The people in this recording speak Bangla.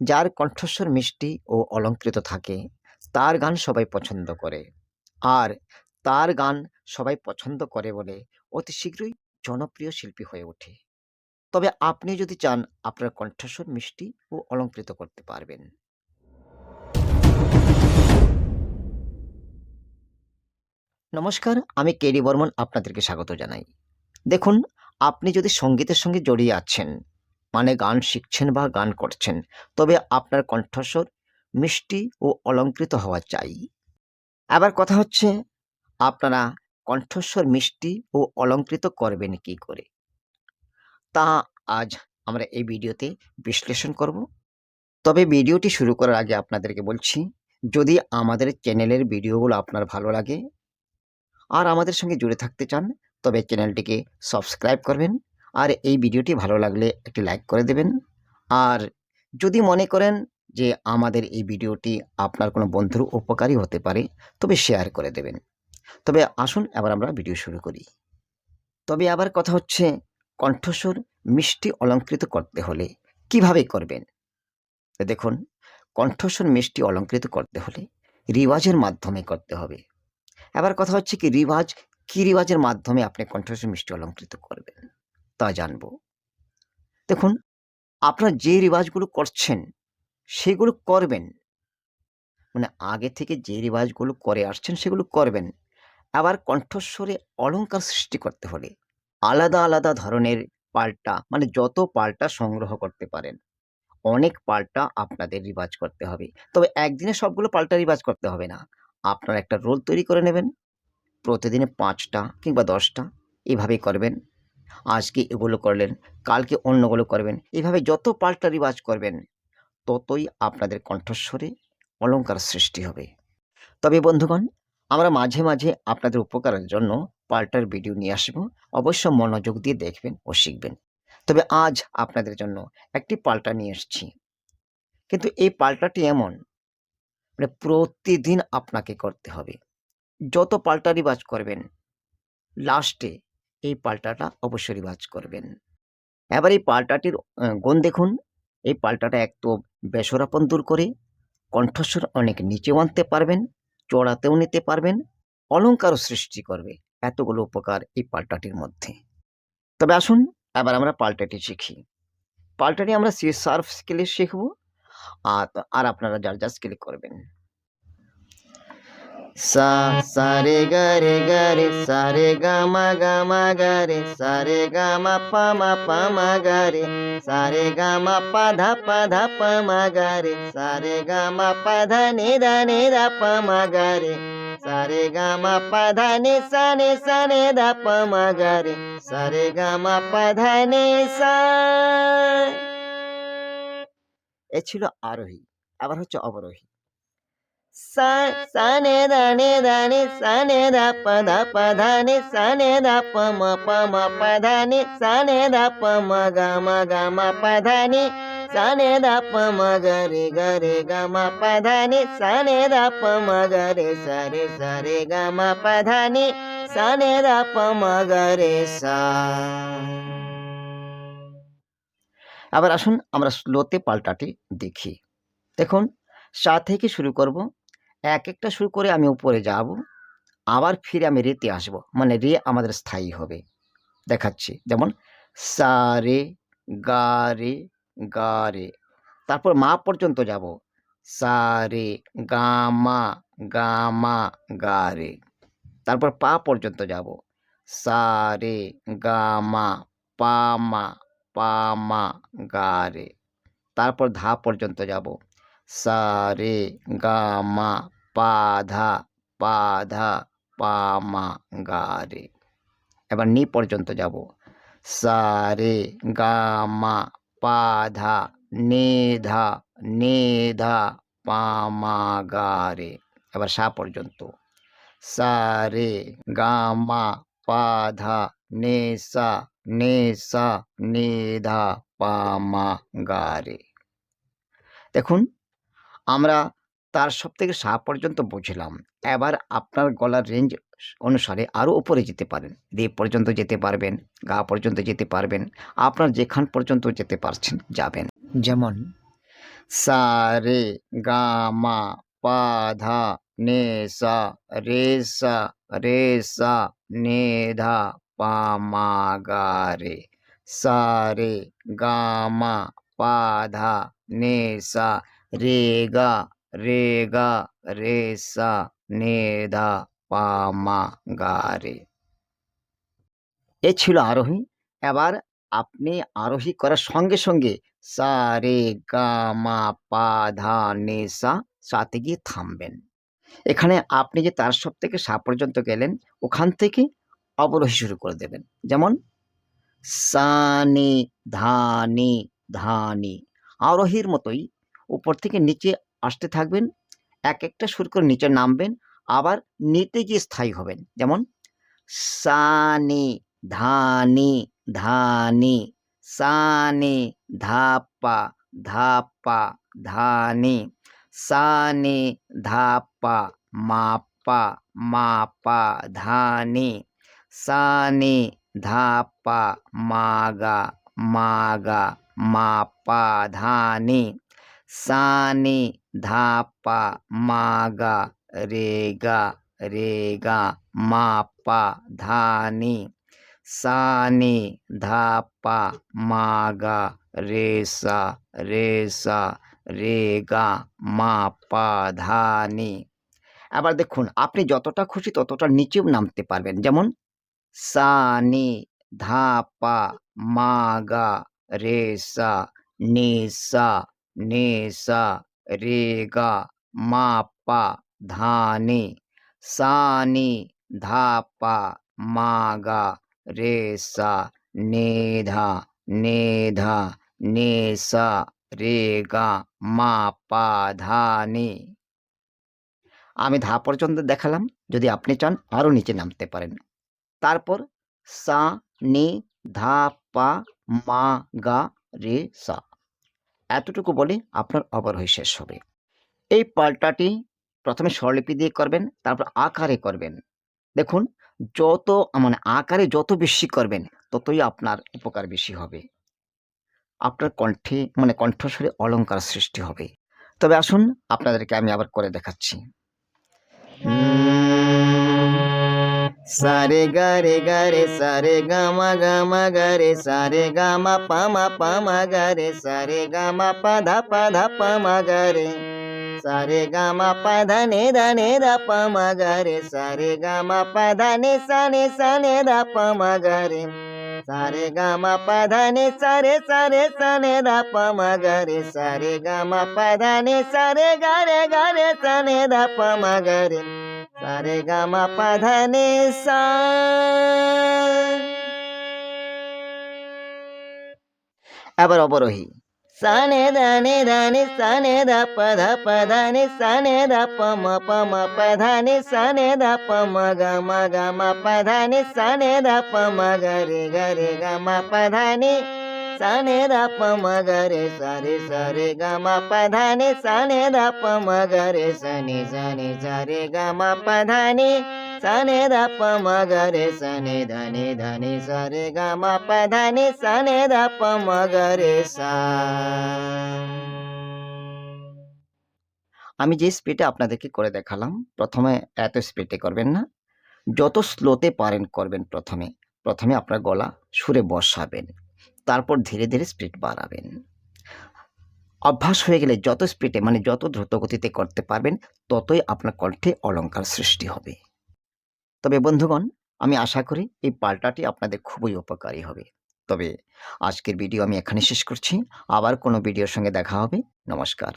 যার কণ্ঠস্বর মিষ্টি ও অলঙ্কৃত থাকে, তার গান সবাই পছন্দ করে। আর তার গান সবাই পছন্দ করে বলে অতি শীঘ্রই জনপ্রিয় শিল্পী হয়ে ওঠে। তবে আপনি যদি চান আপনার কণ্ঠস্বর মিষ্টি ও অলঙ্কৃত করতে পারবেন। নমস্কার, আমি কেডি বর্মন আপনাদেরকে স্বাগত জানাই। দেখুন, আপনি যদি সঙ্গীতের সঙ্গে জড়িয়ে আছেন মানে গান শিখছেন বা গান করছেন। তবে আপনার কণ্ঠস্বর মিষ্টি ও অলঙ্কৃত হওয়া চাই। আবার কথা হচ্ছে, আপনারা কণ্ঠস্বর মিষ্টি ও অলঙ্কৃত করবেন কি করে? তা আজ আমরা এই ভিডিওতে বিশ্লেষণ করব। তবে ভিডিওটি শুরু করার আগে আপনাদেরকে বলছি, যদি আমাদের চ্যানেলের ভিডিওগুলো আপনার ভালো লাগে আর আমাদের সঙ্গে জুড়ে থাকতে চান, তবে চ্যানেলটিকে সাবস্ক্রাইব করবেন আর এই ভিডিওটি ভালো লাগলে একটি লাইক করে দেবেন। আর যদি মনে করেন যে আমাদের এই ভিডিওটি আপনার কোনো বন্ধুর উপকারী হতে পারে, তবে শেয়ার করে দেবেন। তবে আসুন এবার আমরা ভিডিও শুরু করি। তবে আবার কথা হচ্ছে, কণ্ঠস্বর মিষ্টি অলঙ্কৃত করতে হলে কীভাবে করবেন? দেখুন, কণ্ঠস্বর মিষ্টি অলঙ্কৃত করতে হলে রিওয়াজের মাধ্যমে করতে হবে। এবার কথা হচ্ছে কি, রিওয়াজ, কি রিওয়াজের মাধ্যমে আপনি কণ্ঠস্বর মিষ্টি অলঙ্কৃত করবেন? তা জানব। দেখুন, আপনার যে রিওয়াজগুলো করছেন, সেগুলো করবেন। মানে আগে থেকে যে রিওয়াজগুলো করে আসছেন, সেগুলো করবেন। আবার কণ্ঠস্বরে অলঙ্কার সৃষ্টি করতে হলে আলাদা আলাদা ধরনের পাল্টা মানে যত পাল্টা সংগ্রহ করতে পারেন, অনেক পাল্টা আপনাদের রিওয়াজ করতে হবে। তবে একদিনে সবগুলো পাল্টা রিওয়াজ করতে হবে না। আপনার একটা রোল তৈরি করে নেবেন, প্রতিদিনে পাঁচটা কিংবা দশটা, এভাবেই করবেন। আজকে এগুলো করলেন, কালকে অন্যগুলো করবেন। এভাবে যত পাল্টা রিওয়াজ করবেন, ততই আপনাদের কণ্ঠস্বরে অলংকার সৃষ্টি হবে। তবে বন্ধুগণ, আমরা মাঝে মাঝে আপনাদের উপকারের জন্য পাল্টার ভিডিও নিয়ে আসব। অবশ্য মনোযোগ দিয়ে দেখবেন ও শিখবেন। তবে আজ আপনাদের জন্য একটি পাল্টা নিয়ে এসেছি। কিন্তু এই পাল্টাটি এমন মানে প্রতিদিন আপনাকে করতে হবে। যত পাল্টা রিবাজ করবেন, লাস্টে এই পাল্টাটা অবশ্যই রিবাজ করবেন। এবার এই পাল্টাটির গুণ দেখুন। এই পাল্টাটা এক তো বেসরাপন দূর করে, কণ্ঠস্বর অনেক নিচেও আনতে পারবেন চড়াতেও নিতে পারবেন, অলঙ্কারও সৃষ্টি করবে এতগুলো উপকার এই পাল্টাটির মধ্যে। তবে আসুন এবার আমরা পাল্টাটি শিখি। পাল্টাটি আমরা সি সার্ফ স্কেলে শিখব আর আপনারা যার যার স্কেলে করবেন। সা সা রে গা রে গা রে সা রে গা মা গা মা গা রে সা রে গা মা পা মা পা মা গা রে সা রে গা মা পা ধা পা ধা পা মা গা রে সা রে গা মা পা ধা নে ধা নে ধা পা মা গা রে সা রে মা পা ধা নে সা নে সা নে ধা মা গা রে সা রে মা পা ধা নে সা এ ছিল আরোহী, আবার হচ্ছে অবরোহী। সা সা নে দা নে দা নে সা নে দা ম প ম প ধা নে সা নে দা প ম গ ম গ ম প ধা নে সা নে দা প ম গ রে গ রে গ ম প ধা নে দা প গ রে সা রে সা রে গ ম প ধা নে সা দা ম গ রে সা আবার আসুন আমরা স্লোতে পাল্টাটি দেখি। দেখুন সা থেকে শুরু করব? এক একটা শুরু করে আমি উপরে যাব, আবার ফিরে আমি রেতে আসব মানে রে আমাদের স্থায়ী হবে। দেখাচ্ছি, যেমন, সা, রে, গা রে গা, রে। তারপর মা পর্যন্ত যাব, সা, রে, গা, মা গা মা, গা, রে। তারপর পা পর্যন্ত যাব, সা, রে, গা, মা, পা মা পা, মা, গা, রে। তারপর ধা পর্যন্ত যাব, সা, রে, গা, মা পা ধা পা ধা পা মা গা রে। এবার নি পর্যন্ত যাব। সা রে, গা, মা পা ধা নে ধা নে, ধা, পা, মা, গা রে। এবার সা পর্যন্ত। সা রে, গা, মা পা ধা নে, সা নে সা, নে, ধা, পা, মা, গা রে। দেখুন, আমরা তার সব থেকে সা পর্যন্ত বুঝলাম এবার আপনার গলার রেঞ্জ অনুসারে আরও উপরে যেতে পারেন। রে পর্যন্ত যেতে পারবেন, গা পর্যন্ত যেতে পারবেন, আপনার যেখান পর্যন্ত যেতে পারছেন, যাবেন। যেমন, সা, রে, গা, মা, পা, ধা, নে, সা, রে সা রে, সা, নে, ধা, পা, মা, গা, রে। সা, রে, গা, মা, পা, ধা, নে, সা, রে, গা রে গা রে সা নে ধা পা গা রে এ ছিল আরোহী। এবার আপনি আরোহী করার সঙ্গে সঙ্গে সা, রে, গা, মা, পা, ধা, নে, সা, সাতে গিয়ে থামবেন। এখানে আপনি যে তার সব থেকে সা পর্যন্ত গেলেন, ওখান থেকে অবরোহী শুরু করে দেবেন। যেমন সানি ধানি ধানি আরোহীর মতোই উপর থেকে নিচে আসতে থাকবেন এক একটা সুর করে নিচে নামবেন, আবার নিতে গিয়ে স্থায়ী হবেন। যেমন, সানি ধানি ধানি, সানি ধাপা ধাপা ধানি, সানি ধাপা মাপা মাপা ধানি, সানি ধাপা মাগা মাগা মাপা ধানি, সানি ধাপা, মাগা, রেগা রেগা, মাপা, ধানি, সানি, ধাপা, মাগা, রেসা রেসা, রেগা, মাপা, ধানি। আবার দেখুন, আপনি যতটা খুশি ততটা নিচেও নামতে পারবেন। যেমন সানি ধাপা মাগা রেসা নেসা নেসা রেগা, মাপা, ধানি, সানি, ধাপা, মাগা, রেসা, নেধা নেধা, নেসা, রেগা, মাপা, ধানি। আমি ধা পর্যন্ত দেখালাম, যদি আপনি চান আরও নিচে নামতে পারেন। তারপর সা, নি, ধা, পা, মা, গা, রে, সা। এতটুকু বলে আপনার অবরোহী শেষ হবে। এই পাল্টাটি প্রথমে স্বরলিপি দিয়ে করবেন, তারপর আকারে করবেন। দেখুন, যত মানে আকারে যত বেশি করবেন, ততই আপনার উপকার বেশি হবে। আপনার কণ্ঠে মানে কণ্ঠস্বরে অলঙ্কার সৃষ্টি হবে। তবে আসুন, আপনাদেরকে আমি আবার করে দেখাচ্ছি। সারে গারে গারে সারে গামা গামা গারে সারে গামা পামা পামা গারে সারে গামা পাধা পাধা পামা গারে সারে গামা পাধা নে দা নে দা পামা গারে সারে গামা পাধা নে সা নে সা নে দা পামা গারে সারে গামা পাধা নে সারে সারে সা নে দা পামা গারে সারে গামা পাধা নে সারে গারে গারে সা নে দা পামা গারে সারে গামা পাধা নে সা এবার অবরোহী সানে দানে দানে সানে দা পধা পধানে সানে দা পম পম পধানে সানে দা পম গম গম পধানে সানে দা পম গরে গরে গম পধানে সানে দা পম গরে সরে সরে গম পধানে সানে দা సనే రప మగరే సరే సరే గమ పధానే సనే రప మగరే సని సని సరే గమ పధానే సనే రప మగరే సని ధని ధని సరే గమ పధానే సనే రప మగరే সা আমি যে স্পিডে আপনাদেরকে করে দেখালাম, প্রথমে এত স্পিডে করবেন না, যত স্লোতে পারেন করবেন প্রথমে। প্রথমে আপনার গলা সুরে বসাবেন। তারপর ধীরে ধীরে স্পিড বাড়াবেন। অভ্যাস হয়ে গেলে যত স্পিডে মানে যত দ্রুতগতিতে করতে পারবেন, ততই আপনার কণ্ঠে অলঙ্কার সৃষ্টি হবে। তবে বন্ধুগণ, আমি আশা করি এই পাল্টাটি আপনাদের খুবই উপকারী হবে। তবে আজকের ভিডিও আমি এখানে শেষ করছি। আবার কোনো ভিডিওর সঙ্গে দেখা হবে। নমস্কার।